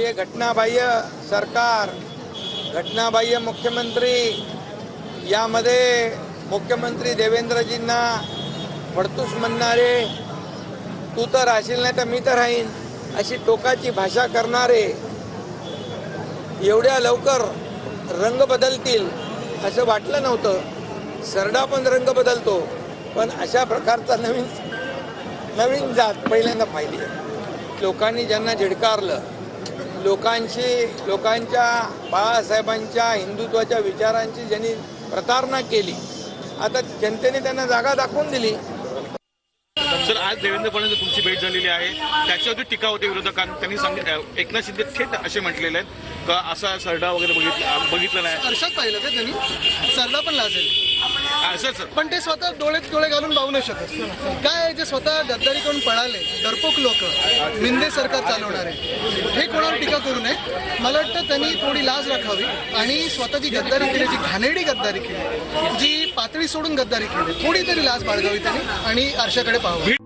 हे घटनाबाह्य सरकार घटनाबाह्य मुख्यमंत्री यामध्ये मुख्यमंत्री देवेंद्रजींना फडतूस म्हणणारे तू तर राहशील नाही तर मी तर राहीन अशी टोकाची भाषा करणारे एवढ्या लवकर रंग बदलतील असं वाटलं नव्हतं. सरडा पण रंग बदलतो पण अशा प्रकारचा नवीन नवीन जात पहिल्यांदा पाहिली लोकांनी ज्यांना झिडकारलं लोकांशी लोकांच्या बाळासाहेबांच्या हिंदुत्वाच्या विचारांची ज्यांनी प्रतारणा केली आता जनतेने त्यांना जागा दाखवून दिली. सर आज देवेंद्र फडणवीस तुमची भेट झालेली आहे. त्याच्यावरती टीका होते विरोधकांनी. त्यांनी सांगितलं एकनाथ शिंदे थेट असे म्हटलेले आहेत का असा सरडा वगैरे बघितला बघितलं नाही? पाहिलं का त्यांनी? सरला पण लाजेल. असं सर पण ते स्वतः डोळ्यात डोळे घालून पाहू नाही शकत. काय आहे, जे स्वतः गद्दारी करून पळाले डरपोक लोक मिंदे सरकार चालवणारे हे कोणावर टीका करू नये. मला वाटतं त्यांनी थोडी लाज राखावी आणि स्वतःची गद्दारी केली जी घाणेरडी गद्दारी केली जी पातळी सोडून गद्दारी केली थोडी तरी लाज बाळगावी त्यांनी आणि आरशाकडे पाहावी.